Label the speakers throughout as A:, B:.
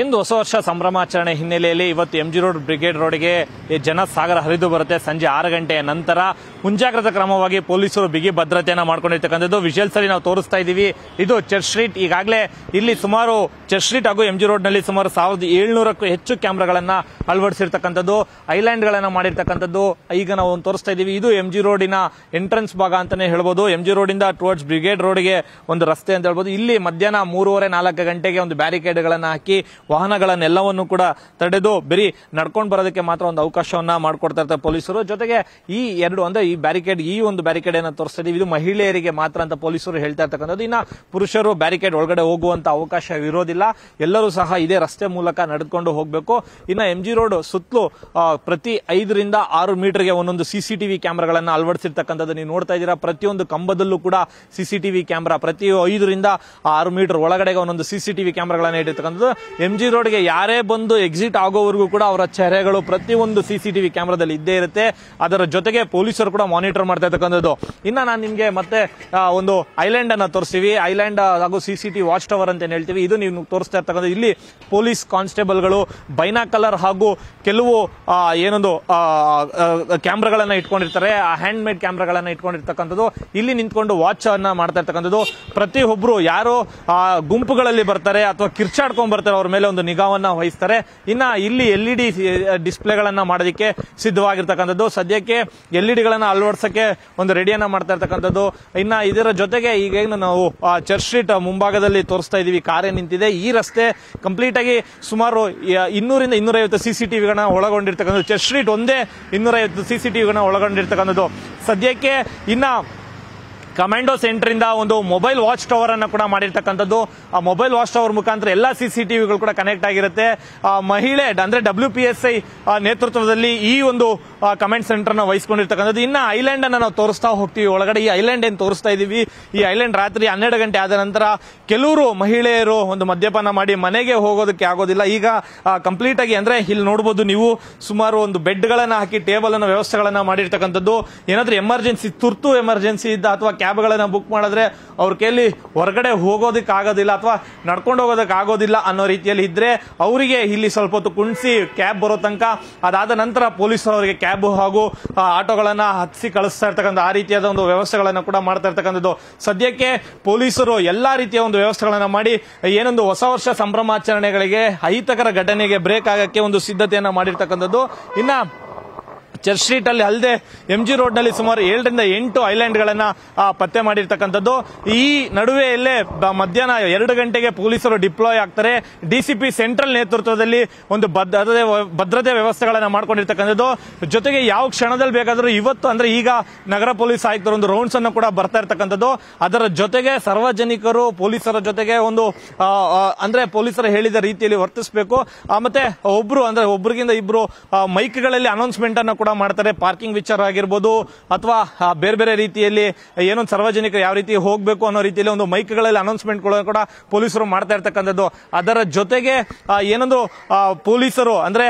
A: ಇಂದು ಹೊಸ ವರ್ಷ ಸಂಭ್ರಮಾಚರಣೆ ಹಿನ್ನೆಲೆಯಲ್ಲಿ ಇವತ್ತು ಎಂ ಜಿ ರೋಡ್ ಬ್ರಿಗೇಡ್ ರೋಡ್ಗೆ ಜನ ಸಾಗರ ಹರಿದು ಬರುತ್ತೆ. ಸಂಜೆ ಆರು ಗಂಟೆಯ ನಂತರ ಮುಂಜಾಗ್ರತಾ ಕ್ರಮವಾಗಿ ಪೊಲೀಸರು ಬಿಗಿ ಭದ್ರತೆಯನ್ನು ಮಾಡ್ಕೊಂಡಿರ್ತಕ್ಕಂಥದ್ದು. ವಿಜುವಲ್ಸ್ ಅಲ್ಲಿ ನಾವು ತೋರಿಸ್ತಾ ಇದ್ದೀವಿ ಇದು ಚರ್ಚ್ ಸ್ಟ್ರೀಟ್. ಈಗಾಗಲೇ ಇಲ್ಲಿ ಸುಮಾರು ಚರ್ಚ್ ಸ್ಟ್ರೀಟ್ ಹಾಗೂ ಎಂ ಜಿ ರೋಡ್ನಲ್ಲಿ ಸುಮಾರು ಸಾವಿರದ ಏಳ್ನೂರಕ್ಕೂ ಹೆಚ್ಚು ಕ್ಯಾಮ್ರಾಗಳನ್ನು ಅಳವಡಿಸಿರ್ತಕ್ಕಂಥದ್ದು. ಐಲ್ಯಾಂಡ್ಗಳನ್ನು ಮಾಡಿರ್ತಕ್ಕಂಥದ್ದು. ಈಗ ನಾವು ತೋರಿಸ್ತಾ ಇದ್ದೀವಿ ಇದು ಎಂ ಜಿ ರೋಡಿನ ಎಂಟ್ರೆನ್ಸ್ ಭಾಗ ಅಂತಾನೆ ಹೇಳ್ಬೋದು. ಎಂ ಜಿ ರೋಡಿಂದ ಟುವರ್ಡ್ಸ್ ಬ್ರಿಗೇಡ್ ರೋಡ್ಗೆ ಒಂದು ರಸ್ತೆ ಅಂತ ಹೇಳ್ಬೋದು. ಇಲ್ಲಿ ಮಧ್ಯಾಹ್ನ ಮೂರುವರೆ ನಾಲ್ಕು ಗಂಟೆಗೆ ಒಂದು ಬ್ಯಾರಿಕೇಡ್ಗಳನ್ನು ಹಾಕಿ ವಾಹನಗಳನ್ನೆಲ್ಲವನ್ನು ಕೂಡ ತಡೆದು ಬರೀ ನಡ್ಕೊಂಡು ಬರೋದಕ್ಕೆ ಮಾತ್ರ ಒಂದು ಅವಕಾಶವನ್ನ ಮಾಡಿಕೊಡ್ತಾ ಇರ್ತಾರೆ ಪೊಲೀಸರು. ಜೊತೆಗೆ ಈ ಎರಡು ಅಂದ್ರೆ ಈ ಬ್ಯಾರಿಕೇಡ್, ಈ ಒಂದು ಬ್ಯಾರಿಕೇಡ್ ಏನ ತೋರಿಸ್ತಾ ಇದು ಮಹಿಳೆಯರಿಗೆ ಮಾತ್ರ ಅಂತ ಪೊಲೀಸರು ಹೇಳ್ತಾ ಇರ್ತಕ್ಕಂಥದ್ದು. ಇನ್ನ ಪುರುಷರು ಬ್ಯಾರಿಕೇಡ್ ಒಳಗಡೆ ಹೋಗುವಂತ ಅವಕಾಶ ಇರೋದಿಲ್ಲ. ಎಲ್ಲರೂ ಸಹ ಇದೇ ರಸ್ತೆ ಮೂಲಕ ನಡೆದುಕೊಂಡು ಹೋಗಬೇಕು. ಇನ್ನ ಎಂ ಜಿ ರೋಡ್ ಸುತ್ತಲೂ ಪ್ರತಿ ಐದರಿಂದ ಆರು ಮೀಟರ್ಗೆ ಒಂದೊಂದು ಸಿಸಿಟಿವಿ ಕ್ಯಾಮ್ರಾಗಳನ್ನ ಅಳವಡಿಸಿರ್ತಕ್ಕಂಥದ್ದು ನೀವು ನೋಡ್ತಾ ಇದ್ದೀರಾ. ಪ್ರತಿಯೊಂದು ಕಂಬದಲ್ಲೂ ಕೂಡ ಸಿಸಿಟಿವಿ ಕ್ಯಾಮ್ರಾ ಪ್ರತಿ ಐದರಿಂದ ಆರು ಮೀಟರ್ ಒಳಗಡೆಗೆ ಒಂದೊಂದು ಸಿಸಿಟಿವಿ ಕ್ಯಾಮ್ರಾಗಳನ್ನ ಇಟ್ಟಿರ್ತಕ್ಕಂಥದ್ದು. ಎಂ ಜಿ ರೋಡ್ಗೆ ಯಾರೇ ಬಂದು ಎಕ್ಸಿಟ್ ಆಗೋವರೆಗೂ ಕೂಡ ಅವರ ಚೆಹರೆಗಳು ಪ್ರತಿಯೊಂದು ಸಿಸಿಟಿವಿ ಕ್ಯಾಮ್ರಾದಲ್ಲಿ ಇದ್ದೇ ಇರುತ್ತೆ. ಅದರ ಜೊತೆಗೆ ಪೊಲೀಸರು ಕೂಡ ಮಾನಿಟರ್ ಮಾಡ್ತಾ ಇರ್ತಕ್ಕಂಥದ್ದು. ಇನ್ನ ನಾನು ನಿಮ್ಗೆ ಮತ್ತೆ ಒಂದು ಐಲ್ಯಾಂಡ್ ಅನ್ನ ತೋರಿಸ್ತೀವಿ. ಐಲ್ಯಾಂಡ್ ಹಾಗೂ ಸಿಸಿಟಿ ವಾಚ್ ಟವರ್ ಅಂತ ಹೇಳ್ತೀವಿ, ಇದು ನೀವು ತೋರಿಸ್ತಾ ಇರ್ತಕ್ಕಂಥದ್ದು. ಇಲ್ಲಿ ಪೊಲೀಸ್ ಕಾನ್ಸ್ಟೇಬಲ್ಗಳು ಬೈನಾ ಕಲರ್ ಹಾಗೂ ಕೆಲವು ಏನೊಂದು ಕ್ಯಾಮ್ರಾಗಳನ್ನ ಇಟ್ಕೊಂಡಿರ್ತಾರೆ. ಆ ಹ್ಯಾಂಡ್ ಮೇಡ್ ಕ್ಯಾಮ್ರಾಗಳನ್ನ ಇಟ್ಕೊಂಡಿರ್ತಕ್ಕಂಥದ್ದು. ಇಲ್ಲಿ ನಿಂತ್ಕೊಂಡು ವಾಚ್ ಅನ್ನ ಮಾಡ್ತಾ ಇರ್ತಕ್ಕಂಥದ್ದು. ಪ್ರತಿ ಒಬ್ರು ಯಾರು ಗುಂಪುಗಳಲ್ಲಿ ಬರ್ತಾರೆ ಅಥವಾ ಕಿರ್ಚಾಡ್ಕೊಂಡ್ ಬರ್ತಾರೆ ಅವ್ರ ಮೇಲೆ ಒಂದು ನಿಗಾವನ್ನ ವಹಿಸ್ತಾರೆ. ಇನ್ನ ಇಲ್ಲಿ ಎಲ್ ಇ ಡಿ ಡಿಸ್ಪ್ಲೇಗಳನ್ನ ಮಾಡೋದಕ್ಕೆ ಸಿದ್ಧವಾಗಿರ್ತಕ್ಕಂಥದ್ದು. ಸದ್ಯಕ್ಕೆ ಎಲ್ ಇ ಡಿಗಳನ್ನ ಅಳವಡಿಸಕ್ಕೆ ಒಂದು ರೆಡಿಯನ್ನ ಮಾಡ್ತಾ ಇರ್ತಕ್ಕಂಥದ್ದು. ಇನ್ನ ಇದರ ಜೊತೆಗೆ ಈಗ ಏನು ನಾವು ಚರ್ಚ್ ಸ್ಟ್ರೀಟ್ ಮುಂಭಾಗದಲ್ಲಿ ತೋರಿಸ್ತಾ ಇದೀವಿ. ಕಾರ್ಯ ನಿಂತಿದೆ. ಈ ರಸ್ತೆ ಕಂಪ್ಲೀಟ್ ಆಗಿ ಸುಮಾರು ಇನ್ನೂರಿಂದ ಇನ್ನೂರೈವತ್ತು ಸಿಸಿಟಿವಿಗಳನ್ನ ಒಳಗೊಂಡಿರ್ತಕ್ಕಂಥದ್ದು. ಚರ್ಚ್ ಸ್ಟ್ರೀಟ್ ಒಂದೇ ಇನ್ನೂರೈವತ್ತು ಸಿಸಿಟಿವಿಗಳನ್ನ ಒಳಗೊಂಡಿರ್ತಕ್ಕಂಥದ್ದು. ಸದ್ಯಕ್ಕೆ ಇನ್ನ ಕಮಾಂಡೋ ಸೆಂಟರ್ ಇಂದ ಒಂದು ಮೊಬೈಲ್ ವಾಚ್ ಟವರ್ ಅನ್ನು ಕೂಡ ಮಾಡಿರ್ತಕ್ಕಂಥದ್ದು. ಆ ಮೊಬೈಲ್ ವಾಚ್ ಟವರ್ ಮುಖಾಂತರ ಎಲ್ಲಾ ಸಿಸಿಟಿವಿಗಳು ಕೂಡ ಕನೆಕ್ಟ್ ಆಗಿರುತ್ತೆ. ಮಹಿಳೆ, ಅಂದ್ರೆ ಡಬ್ಲ್ಯೂ ಪಿ ಎಸ್ ಐ ನೇತೃತ್ವದಲ್ಲಿ ಈ ಒಂದು ಕಮೆಂಟ್ ಸೆಂಟರ್ನ ವಹಿಸಿಕೊಂಡಿರ್ತಕ್ಕಂಥದ್ದು. ಇನ್ನ ಐಲ್ಯಾಂಡ್ ಅನ್ನ ನಾವು ತೋರಿಸ್ತಾ ಹೋಗ್ತೀವಿ. ಒಳಗಡೆ ಈ ಐಲ್ಯಾಂಡ್ ಏನ್ ತೋರಿಸ್ತಾ ಇದೀವಿ? ಈ ಐಲ್ಯಾಂಡ್ ರಾತ್ರಿ ಹನ್ನೆರಡು ಗಂಟೆ ಆದ ನಂತರ ಕೆಲವರು ಮಹಿಳೆಯರು ಒಂದು ಮದ್ಯಪಾನ ಮಾಡಿ ಮನೆಗೆ ಹೋಗೋದಕ್ಕೆ ಆಗೋದಿಲ್ಲ. ಈಗ ಕಂಪ್ಲೀಟ್ ಆಗಿ ಅಂದ್ರೆ ಇಲ್ಲಿ ನೋಡಬಹುದು ನೀವು, ಸುಮಾರು ಒಂದು ಬೆಡ್ ಗಳನ್ನ ಹಾಕಿ ಟೇಬಲ್ ಅನ್ನ ವ್ಯವಸ್ಥೆಗಳನ್ನ ಮಾಡಿರ್ತಕ್ಕಂಥದ್ದು. ಏನಾದ್ರೂ ಎಮರ್ಜೆನ್ಸಿ, ತುರ್ತು ಎಮರ್ಜೆನ್ಸಿ ಇದ್ದ ಅಥವಾ ಕ್ಯಾಬ್ಗಳನ್ನ ಬುಕ್ ಮಾಡಿದ್ರೆ ಅವ್ರ ಕೈಯಲ್ಲಿ ಹೊರಗಡೆ ಹೋಗೋದಕ್ಕೆ ಆಗೋದಿಲ್ಲ ಅಥವಾ ನಡ್ಕೊಂಡು ಹೋಗೋದಕ್ಕೆ ಆಗೋದಿಲ್ಲ ಅನ್ನೋ ರೀತಿಯಲ್ಲಿ ಇದ್ದರೆ ಅವರಿಗೆ ಇಲ್ಲಿ ಸ್ವಲ್ಪ ಹೊತ್ತು ಕುಣಿಸಿ ಕ್ಯಾಬ್ ಬರೋ ತನಕ, ಅದಾದ ನಂತರ ಪೊಲೀಸರು ಅವರಿಗೆ ಕ್ಯಾಬ್ ಹಾಗೂ ಆಟೋಗಳನ್ನು ಹತ್ತಿಸಿ ಕಳಿಸ್ತಾ ಇರ್ತಕ್ಕಂಥ ಆ ರೀತಿಯಾದ ಒಂದು ವ್ಯವಸ್ಥೆಗಳನ್ನು ಕೂಡ ಮಾಡ್ತಾ ಇರ್ತಕ್ಕಂಥದ್ದು. ಸದ್ಯಕ್ಕೆ ಪೊಲೀಸರು ಎಲ್ಲಾ ರೀತಿಯ ಒಂದು ವ್ಯವಸ್ಥೆಗಳನ್ನು ಮಾಡಿ, ಏನೊಂದು ಹೊಸ ವರ್ಷ ಸಂಭ್ರಮಾಚರಣೆಗಳಿಗೆ, ಅಹಿತಕರ ಘಟನೆಗೆ ಬ್ರೇಕ್ ಆಗಕ್ಕೆ ಒಂದು ಸಿದ್ಧತೆಯನ್ನು ಮಾಡಿರ್ತಕ್ಕಂಥದ್ದು. ಇನ್ನ ಚರ್ಚ್ ಸ್ಟ್ರೀಟ್ ಅಲ್ಲಿ ಅಲ್ಲದೆ ಎಂ ಜಿ ರೋಡ್ನಲ್ಲಿ ಸುಮಾರು ಏಳರಿಂದ ಎಂಟು ಐಲ್ಯಾಂಡ್ ಗಳನ್ನ ಪತ್ತೆ ಮಾಡಿರ್ತಕ್ಕಂಥದ್ದು. ಈ ನಡುವೆಯಲ್ಲೇ ಮಧ್ಯಾಹ್ನ ಎರಡು ಗಂಟೆಗೆ ಪೊಲೀಸರು ಡಿಪ್ಲಾಯ್ ಆಗ್ತಾರೆ. ಡಿಸಿಪಿ ಸೆಂಟ್ರಲ್ ನೇತೃತ್ವದಲ್ಲಿ ಒಂದು ಭದ್ರತೆ ಭದ್ರತೆ ವ್ಯವಸ್ಥೆಗಳನ್ನ ಮಾಡ್ಕೊಂಡಿರ್ತಕ್ಕಂಥದ್ದು. ಜೊತೆಗೆ ಯಾವ ಕ್ಷಣದಲ್ಲಿ ಬೇಕಾದರೂ ಇವತ್ತು, ಅಂದ್ರೆ ಈಗ ನಗರ ಪೊಲೀಸ್ ಆಯುಕ್ತರು ಒಂದು ರೌಂಡ್ಸ್ ಅನ್ನು ಕೂಡ ಬರ್ತಾ ಇರ್ತಕ್ಕಂಥದ್ದು. ಅದರ ಜೊತೆಗೆ ಸಾರ್ವಜನಿಕರು, ಪೊಲೀಸರ ಜೊತೆಗೆ ಒಂದು ಅಂದ್ರೆ ಪೊಲೀಸರು ಹೇಳಿದ ರೀತಿಯಲ್ಲಿ ವರ್ತಿಸಬೇಕು. ಮತ್ತೆ ಒಬ್ರು, ಅಂದ್ರೆ ಒಬ್ರಿಗಿಂತ ಇಬ್ರು ಮೈಕ್ಗಳಲ್ಲಿ ಅನೌನ್ಸ್ಮೆಂಟ್ ಅನ್ನು ಕೂಡ ಮಾಡ್ತಾರೆ. ಪಾರ್ಕಿಂಗ್ ವಿಚಾರ ಆಗಿರ್ಬೋದು ಅಥವಾ ಬೇರೆ ಬೇರೆ ರೀತಿಯಲ್ಲಿ ಏನೊಂದು ಸಾರ್ವಜನಿಕರು ಯಾವ ರೀತಿ ಹೋಗಬೇಕು ಅನ್ನೋ ರೀತಿಯಲ್ಲಿ ಒಂದು ಮೈಕ್ಗಳಲ್ಲಿ ಅನೌನ್ಸ್ಮೆಂಟ್ ಕೂಡ ಪೊಲೀಸರು ಮಾಡ್ತಾ ಇರ್ತಕ್ಕಂಥದ್ದು. ಅದರ ಜೊತೆಗೆ ಏನೊಂದು ಪೊಲೀಸರು ಅಂದ್ರೆ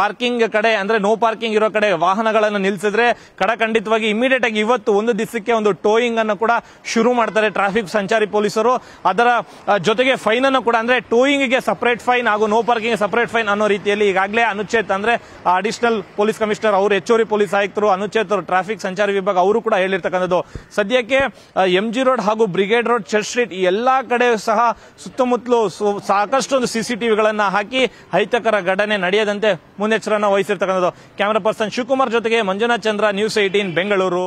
A: ಪಾರ್ಕಿಂಗ್ ಕಡೆ ಅಂದ್ರೆ ನೋ ಪಾರ್ಕಿಂಗ್ ಇರೋ ಕಡೆ ವಾಹನಗಳನ್ನು ನಿಲ್ಲಿಸಿದ್ರೆ ಕಡಖಂಡಿತವಾಗಿ ಇಮಿಡಿಯೇಟ್ ಆಗಿ ಇವತ್ತು ಒಂದು ದಿವಸಕ್ಕೆ ಒಂದು ಟೋಯಿಂಗ್ ಅನ್ನು ಕೂಡ ಶುರು ಮಾಡ್ತಾರೆ ಟ್ರಾಫಿಕ್ ಸಂಚಾರಿ ಪೊಲೀಸರು. ಅದರ ಜೊತೆಗೆ ಫೈನ್ ಅನ್ನು ಕೂಡ ಅಂದ್ರೆ ಟೋಯಿಂಗ್ಗೆ ಸಪರೇಟ್ ಫೈನ್ ಹಾಗೂ ನೋ ಪಾರ್ಕಿಂಗ್ ಸಪರೇಟ್ ಫೈನ್ ಅನ್ನೋ ರೀತಿಯಲ್ಲಿ ಈಗಾಗಲೇ ಅನುಚ್ಛೇದ ಅಂದ್ರೆ ಅಡಿಷನಲ್ ಪೊಲೀಸ್ ಕಮಿಷನರ್ ಅವರು ಹೆಚ್ಚುವರಿ ಪೊಲೀಸ್ ಆಯುಕ್ತರು ಅನುಚೇತರು ಟ್ರಾಫಿಕ್ ಸಂಚಾರ ವಿಭಾಗ, ಅವರು ಕೂಡ ಹೇಳಿರ್ತಕ್ಕಂಥದ್ದು. ಸದ್ಯಕ್ಕೆ ಎಂ ಜಿ ರೋಡ್ ಹಾಗೂ ಬ್ರಿಗೇಡ್ ರೋಡ್ ಚರ್ಚ್ ಸ್ಟ್ರೀಟ್ ಎಲ್ಲಾ ಕಡೆ ಸಹ ಸುತ್ತಮುತ್ತಲು ಸಾಕಷ್ಟೊಂದು ಸಿಸಿಟಿವಿಗಳನ್ನ ಹಾಕಿ ಅಹಿತಕರ ಘಟನೆ ನಡೆಯದಂತೆ ಮುನ್ನೆಚ್ಚರನ ವಹಿಸಿರ್ತಕ್ಕಂಥದ್ದು. ಕ್ಯಾಮರಾ ಪರ್ಸನ್ ಶಿವಕುಮಾರ್ ಜೊತೆಗೆ ಮಂಜುನಾಥ್ ಚಂದ್ರ ನ್ಯೂಸ್ ಏಟೀನ್ ಬೆಂಗಳೂರು.